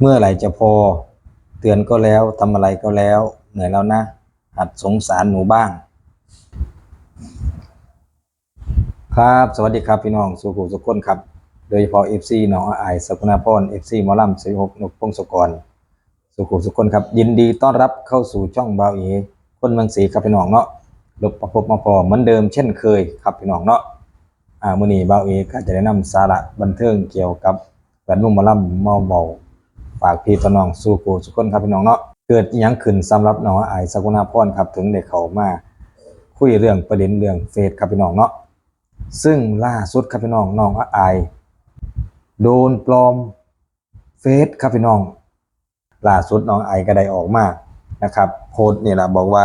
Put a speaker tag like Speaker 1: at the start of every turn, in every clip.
Speaker 1: เมื่อไหร่จะพอ เตือนก็แล้วทำอะไรก็แล้ว เหนื่อยแล้วนะ หัดสงสารหนูบ้าง ครับ สวัสดีครับพี่น้องสุขุสุขคนครับ โดยเฉพาะ FC หนองอายสกุณาพร FC หมอลำสิหกนกพงศกร สุขุสุขคนครับ ยินดีต้อนรับเข้าสู่ช่องบาวเอคนเมืองศรีครับพี่น้องเนาะลบประพบมาพอเหมือนเดิมเช่นเคยครับพี่น้องเนาะอ่ามื้อนี้บาวเอก็จะได้นำสาระบันเทิงเกี่ยวกับแวดวงหมอลำเมาเบา ฝากพี่พี่น้องสู่กูสุกคนครับพี่น้องเนาะเกิดอิหยังขึ้นสำหรับน้องไอายสกุณาพรครับถึงได้เข้ามาคุยเรื่องประเด็นเรื่องเฟซครับพี่น้องเนาะซึ่งล่าสุดครับพี่น้องน้องไอโดนปลอมเฟซครับพี่น้องล่าสุดน้องไอก็ได้ออกมานะครับ โพสต์เนี่ยแหละบอกว่า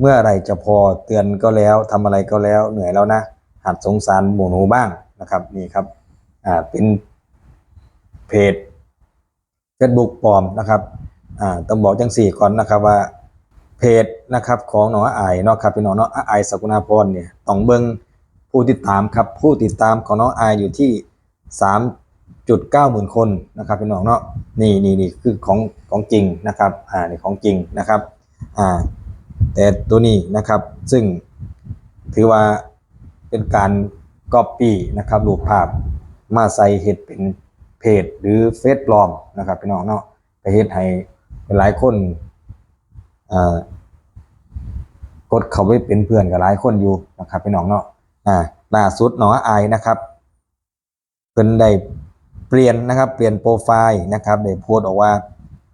Speaker 1: เมื่อไรจะพอเตือนก็แล้วทำอะไรก็แล้วเหนื่อยแล้วนะหัดสงสารหมูหนูบ้างนะครับนี่ครับอ่าเป็นเพจ Facebook ปลอมนะครับอ่าต้องบอกจังสี่ก่อนนะครับว่าเพจนะครับของน้องอายเนาะครับพี่น้องเนาะอายสกุณาพรเนี่ยต้องเบิ่งผู้ติดตามครับผู้ติดตามของน้องอายอยู่ที่3.9หมื่นคนนะครับพี่น้องเนาะนี่นี่นี่คือของของจริงนะครับอ่านี่ของจริงนะครับอ่าแต่ตัวนี้นะครับซึ่งถือว่าเป็นการก๊อปปี้นะครับรูปภาพมาใส่เฮ็ดเป็น เพจหรือเฟซปลอมนะครับพี่น้องเนาะไปเฮ็ดให้หลายคนกดเข้าไปเป็นเพื่อนกับหลายคนอยู่นะครับพี่น้องเนาะอ่าล่าสุดน้องอายนะครับเพิ่นได้เปลี่ยนนะครับ เปลี่ยนโปรไฟล์นะครับได้โพสต์ออกว่า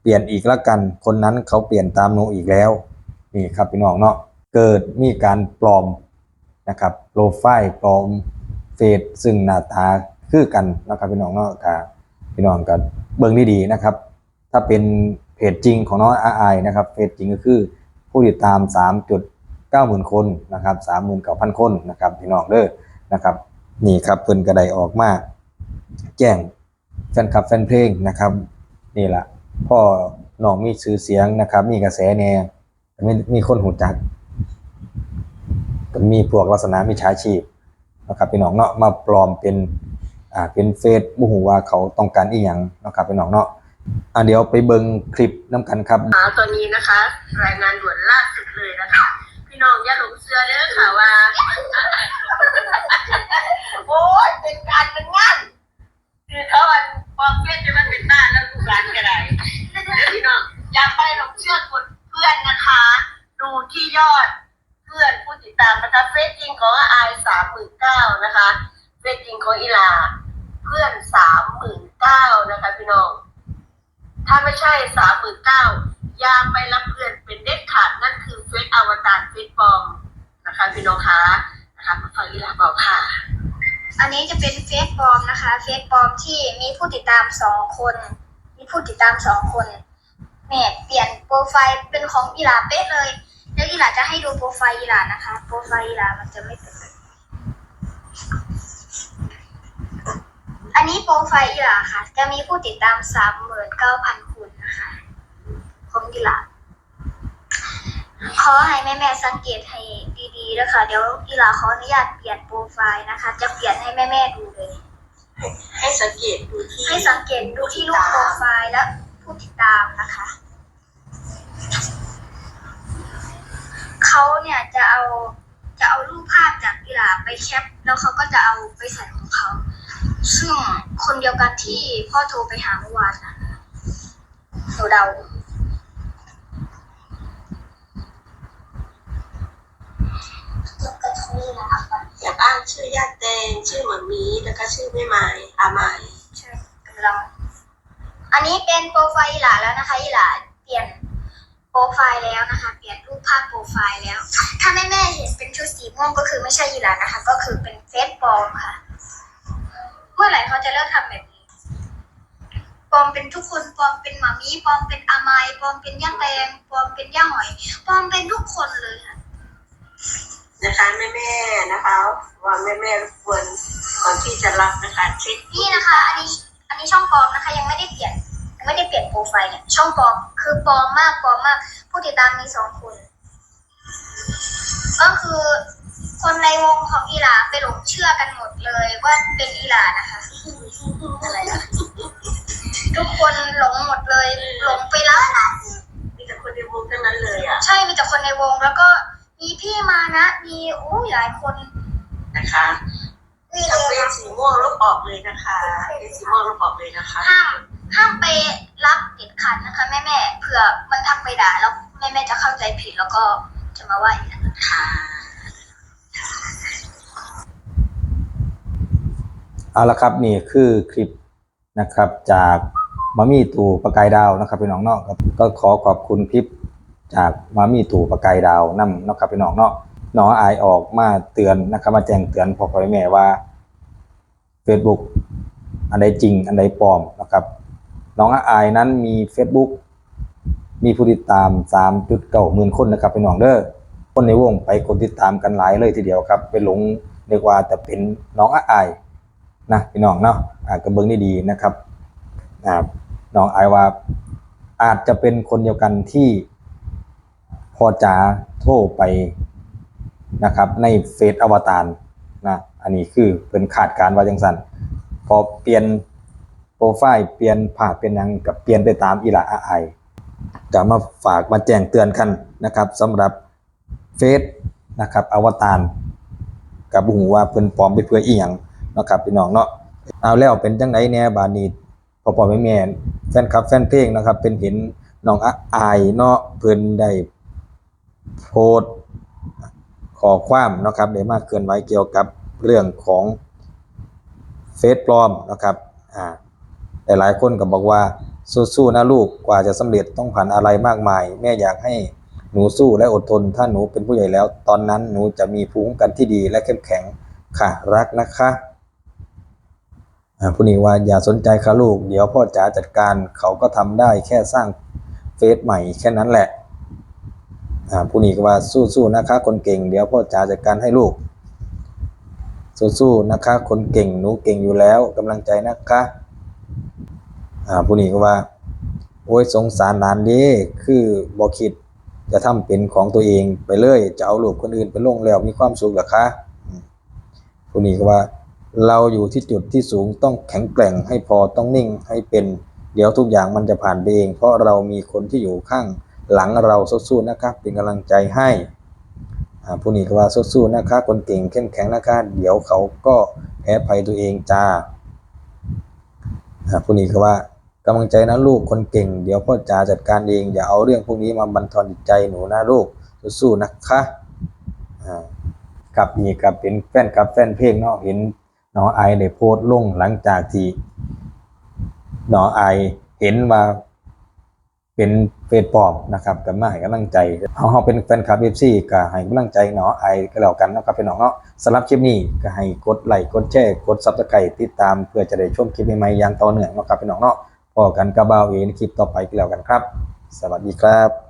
Speaker 1: เปลี่ยนอีกแล้วกัน คนนั้นเขาเปลี่ยนตามหนูอีกแล้วนี่ครับพี่น้องเนาะเกิดมีการปลอมนะครับโปรไฟล์ปลอมเฟซซึ่งหน้าตาคือกันนะครับพี่น้องเนาะก็ พี่น้องก็เบิ่งดีๆนะครับ ถ้าเป็นเพจจริงของน้องอาไอนะครับเพจจริงก็คือผู้ติดตาม 3.9หมื่นคนนะครับ39,000 คนนะครับพี่น้องเด้อนะครับ นี่ครับเพิ่นก็ไดออกมาแจ้งแฟนคลับแฟนเพลงนะครับ นี่ละพ่อน้องมีชื่อเสียงนะครับ มีกระแสแน่มีมีคนหูจักมีพวกลักษณะมิจฉาชีพนะครับพี่น้องเนาะมาปลอมเป็น อ่าเป็นเฟซบ่ฮู้ว่าเขาต้องการอีหยังเนาะครับพี่น้องเนาะอะเดี๋ยวไปเบิ่งคลิปน้ำกันครับ
Speaker 2: หาตัวนี้นะคะ รายงานด่วนล่าสุดเลยนะคะ พี่น้องอย่าหลงเชื่อเด้อค่ะว่า โอ้ยเป็นการเป็นงานคือเขาอันความเพียรจะมันเป็นหน้าแล้วลูกหลานก็ได้เดี๋ยวพี่น้องอย่าไปหลงเชื่อคนเพื่อนนะคะ ดูที่ยอดเพื่อนผู้ติดตามนะคะเฟซจริงของอายสามหมื่นเก้านะคะเฟซจริงของอีลา เพื่อนสามหมื่นเก้านะคะพี่น้อง ถ้าไม่ใช่สามหมื่นเก้าอย่าไปรับเพื่อนเป็นเด็ดขาดนั่นคือเฟซอวตารเฟซปลอมนะคะพี่น้องคะนะคะมาฟังอีลาบอกค่ะ
Speaker 3: อันนี้จะเป็นเฟซปลอมนะคะเฟซปลอมที่มีผู้ติดตามสองคน มีผู้ติดตามสองคนแม่เปลี่ยนโปรไฟล์เป็นของอีหลาเป๊ะเลยแล้วอีหลาจะให้ดูโปรไฟล์อีหลานะคะ โปรไฟล์อีหลามันจะไม่เป็น นี้อันนี้โปรไฟล์อีหลาค่ะ จะมีผู้ติดตามสามหมื่นเก้าพันคนนะคะของอีหลาขอให้แม่แม่ๆสังเกตให้ดีๆนะคะเดี๋ยวอีหลาขออนุญาตเปลี่ยนโปรไฟล์นะคะ จะเปลี่ยนให้แม่แม่ๆดูเลย
Speaker 2: ให้สังเกตดูที่
Speaker 3: ให้สังเกตดูที่รูปโปรไฟล์และผู้ติดตามนะคะเขาเนี่ยจะเอาจะเอารูปภาพจากกีฬาไปแคป แล้วเขาก็จะเอาไปใส่ของเขา ซึ่งคนเดียวกันที่พ่อโทรไปหาเมื่อวานนะหนูเดาก็ทุนี่นะครับ
Speaker 2: อยากอ้างชื่อญาติแดงชื่อหมามีแล้วก็ชื่อแม่ไม้อาไม้
Speaker 3: ใช่กำลังอันนี้เป็นโปรไฟล์อีหลาแล้วนะคะอีหลาเปลี่ยนโปรไฟล์แล้วนะคะ เปลี่ยนรูปภาพโปรไฟล์แล้ว ถ้าแม่แม่เห็นเป็นชุดสีม่วงก็คือไม่ใช่อีหลานะคะ ก็คือเป็นเฟซปลอมค่ะ เมื่อไหร่เขาจะเลิกทำแบบนี้ปลอมเป็นทุกคนปลอมเป็นหมามีปลอมเป็นอาไมายปลอมเป็นย่างแดงปลอมเป็นย่างหอยปลอมเป็นทุกคนเลยค่ะ
Speaker 2: นะคะแม่แม่ๆนะคะ ว่าแม่แม่ๆรบกวนก่อนที่จะรับนะคะเช็ค
Speaker 3: นี่นะคะ อันนี้อันนี้ช่องปลอมนะคะ ยังไม่ได้เปลี่ยนยังไม่ได้เปลี่ยนโปรไฟล์เนี่ยช่องปลอมคือปลอมมากปลอมมาก ผู้ติดตามมีสองคนก็คือ คนในวงของอีหลาไปหลงเชื่อกันหมดเลยว่าเป็นอีหลานะคะอะไรนะทุกคนหลงหมดเลยหลงไปรับ
Speaker 2: มีแต่คนในวงทั้งนั้นเลยอะ
Speaker 3: ใช่มีแต่คนในวงแล้วก็มีพี่มานะ มีอู้หลายคน
Speaker 2: นะคะทำเป็นสีม่วงลบออกเลยนะคะเป็นสีม่วงลบออกเลยนะคะ
Speaker 3: ห้ามห้ามไปรับเด็ดขาดนะคะแม่แม่ๆเผื่อมันทักไปด่าแล้วแม่แม่ๆจะเข้าใจผิดแล้วก็จะมาว่าอีก
Speaker 2: ค่ะ
Speaker 1: เอาละครับนี่คือคลิปนะครับจากมามี่ตู่ประกายดาวนะครับพี่น้องเนาะครับก็ขอขอบคุณคลิปจากมามี่ตู่ประกายดาวนํเนาะครับพี่น้องเนาะน้องอายออกมาเตือนนะครับ มาแจ้งเตือนพ่อพ่อแม่ว่า Facebook อันใดจริง อันใดปลอมนะครับ น้องอายนั้นมี Facebook มีผู้ติดตาม3.9หมื่นคนนะครับพี่น้องเด้อคนในวงไปกดติดตามกันหลายเลยทีเดียวครับไปหลงเรียกว่าแต่เป็นน้องอาย นะพี่น้องเนาะอ่ากระเบื้องนี่ดีนะครับอ่าน้องไอว่าอาจจะเป็นคนเดียวกันที่พอจ๋าโทรไปนะครับ ในเฟซอวตารนะอันนี้คือเป็นขาดการว่าจังสันพอเปลี่ยนโปรไฟล์เปลี่ยนภาพเปลี่ยนยังกับเปลี่ยนไปตามอีหละอาไอจะมาฝากมาแจ้งเตือนกันนะครับสำหรับเฟซนะครับอวตารกับบุหูว่าเพิ่นปลอมไปเพื่ออีหยัง นะครับพี่น้องเนาะเอาแล้วเป็นจังไดแน่บาดนี้พ่อพอแม่แม่แฟนคลับแฟนเพลงนะครับ เป็นเห็นน้องอายเนาะเพิ่นได้โพสขอความนะครับได้มากเคลื่อนไหวเกี่ยวกับเรื่องของเฟซปลอมนะครับอ่าหลายๆคนก็บอกว่าสู้ๆนะลูกกว่าจะสำเร็จต้องผ่านอะไรมากมาย แม่อยากให้หนูสู้และอดทน ถ้าหนูเป็นผู้ใหญ่แล้ว ตอนนั้นหนูจะมีภูมิคุ้มกันที่ดีและเข้มแข็งค่ะรักนะคะ ผู้นี้ว่าอย่าสนใจค่ะลูก เดี๋ยวพ่อจ๋าจัดการเขาก็ทำได้แค่สร้างเฟซใหม่แค่นั้นแหละผู้นี้ก็ว่าสู้ๆนะคะ คนเก่งเดี๋ยวพ่อจ๋าจัดการให้ลูก สู้ๆนะคะ คนเก่งหนูเก่งอยู่แล้วกำลังใจนะคะผู้นี้ก็ว่า โอ้ยสงสารหลานดีคือบ่คิดจะทำเป็นของตัวเองไปเลยจะเอาลูกคนอื่นไปลงแล้วมีความสุขหรอคะผู้นี้ก็ว่า เราอยู่ที่จุดที่สูงต้องแข็งแกร่งให้พอต้องนิ่งให้เป็น เดี๋ยวทุกอย่างมันจะผ่านไปเอง เพราะเรามีคนที่อยู่ข้างหลังเราสู้ๆนะครับ เป็นกำลังใจให้ผู้นี้ก็ว่าสู้ๆนะคะ คนเก่งเข้มแข็งนะคะ เดี๋ยวเขาก็แพ้ภัยตัวเองจ้าอ่าผู้นี้ก็ว่ากำลังใจนะลูกคนเก่ง เดี๋ยวพ่อจ๋าจัดการเอง อย่าเอาเรื่องพวกนี้มาบันทอนจิตใจหนูนะลูกสู้ๆนะคะอ่าครับนี่ครับเป็นแฟนครับแฟนเพลงเนาะเห็น น้องไอได้โพสต์ลงหลังจากที่น้องไอเห็นว่าเป็นเฟซปลอมนะครับก็มาให้กำลังใจเฮาเฮาเป็นแฟนคลับ FC ก็ให้กำลังใจน้องไอก็แล้วกันนะครับพี่น้องเนาะสำหรับคลิปนี้ก็ให้กดไลค์กดแชร์กด Subscribe ติดตามเพื่อจะได้ชมคลิปใหม่ๆอย่างต่อเนื่องนะครับพี่น้องเนาะพอกันกับบ่าวเอในคลิปต่อไปก็แล้วกันครับ สวัสดีครับ